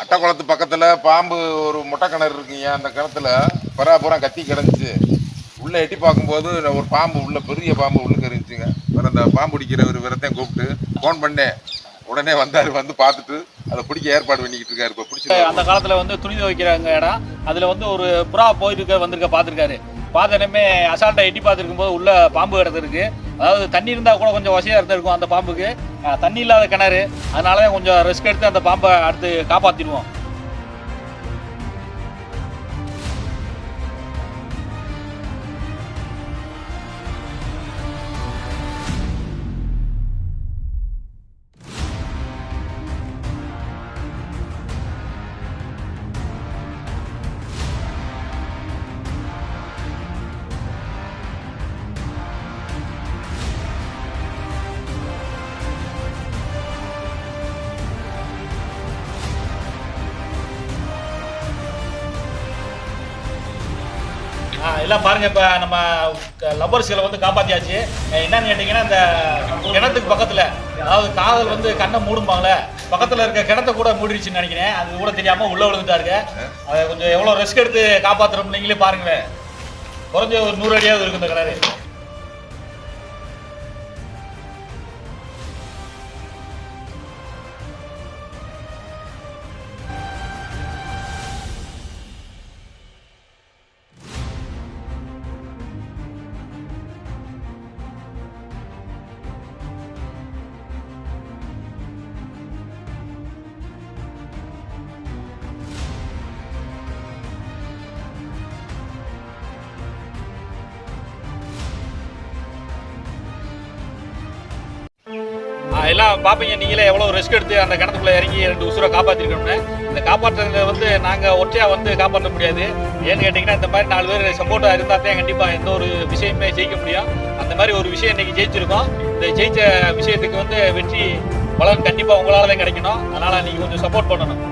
அட்டக்குளத்து பக்கத்தில் பாம்பு ஒரு முட்டை கிணறு இருக்குங்க அந்த கிணத்துல பராபுரம் கத்தி கிடந்துச்சு. உள்ளே எட்டி பார்க்கும்போது ஒரு பாம்பு உள்ள பெரிய பாம்பு உள்ளுக்கு இருந்துச்சுங்க அப்புறம் அந்த பாம்பு பிடிக்கிற ஒரு விரத்தையும் கூப்பிட்டு ஃபோன் பண்ணேன் உடனே வந்தார் வந்து பார்த்துட்டு அதை பிடிக்க ஏற்பாடு பண்ணிக்கிட்டு இருக்காரு இப்போ பிடிச்சி அந்த காலத்துல வந்து துணி துவைக்கிறாங்க இடம். அதுல வந்து ஒரு புறா போயிருக்க வந்திருக்க பார்த்துருக்காரு. பார்த்தனமே அசால்ட்டா எட்டி பார்த்துருக்கும் போது உள்ள பாம்பு கிடந்திருக்கு. அதாவது தண்ணி இருந்தால் கூட கொஞ்சம் வசதியாக இருந்திருக்கும் அந்த பாம்புக்கு. தண்ணி இல்லாத கிணறு. அதனால தான் கொஞ்சம் ரிஸ்க் எடுத்து அந்த பாம்பை அடுத்து காப்பாற்றிடுவோம் எல்லாம் பாருங்க இப்போ நம்ம லவ்வர்ஸ்களை வந்து காப்பாத்தியாச்சு. என்னன்னு கேட்டீங்கன்னா இந்த கிணத்துக்கு பக்கத்துல அதாவது காதல் வந்து கண்ணை மூடும்பாங்களே பக்கத்துல இருக்க கிணத்த கூட மூடிடுச்சுன்னு நினைக்கிறேன். அது கூட தெரியாம உள்ள விழுந்துட்டாருங்க. அதை கொஞ்சம் எவ்வளவு ரிஸ்க் எடுத்து காப்பாத்துறோம் நீங்களே பாருங்களேன். குறைஞ்ச ஒரு நூறு அடியாவது இருக்கு இந்த கிணறு. எல்லாம் பார்ப்பீங்க நீங்களே எவ்வளோ ரிஸ்க் எடுத்து அந்த கிணத்துக்குள்ளே இறங்கி ரெண்டு உசுரை காப்பாற்றிருக்கோம்னு இந்த காப்பாற்றுறதுல வந்து நாங்கள் ஒற்றையாக வந்து காப்பாற்ற முடியாது. ஏன்னு கேட்டிங்கன்னா இந்த மாதிரி நாலு பேர் சப்போர்ட்டாக இருந்தால் தான் கண்டிப்பாக எந்த ஒரு விஷயமே ஜெயிக்க முடியும். அந்த மாதிரி ஒரு விஷயம் இன்றைக்கி ஜெயிச்சிருக்கோம். இந்த ஜெயித்த விஷயத்துக்கு வந்து வெற்றி பலன் கண்டிப்பாக உங்களால் தான் கிடைக்கணும். அதனால் நீங்கள் கொஞ்சம் சப்போர்ட் பண்ணணும்.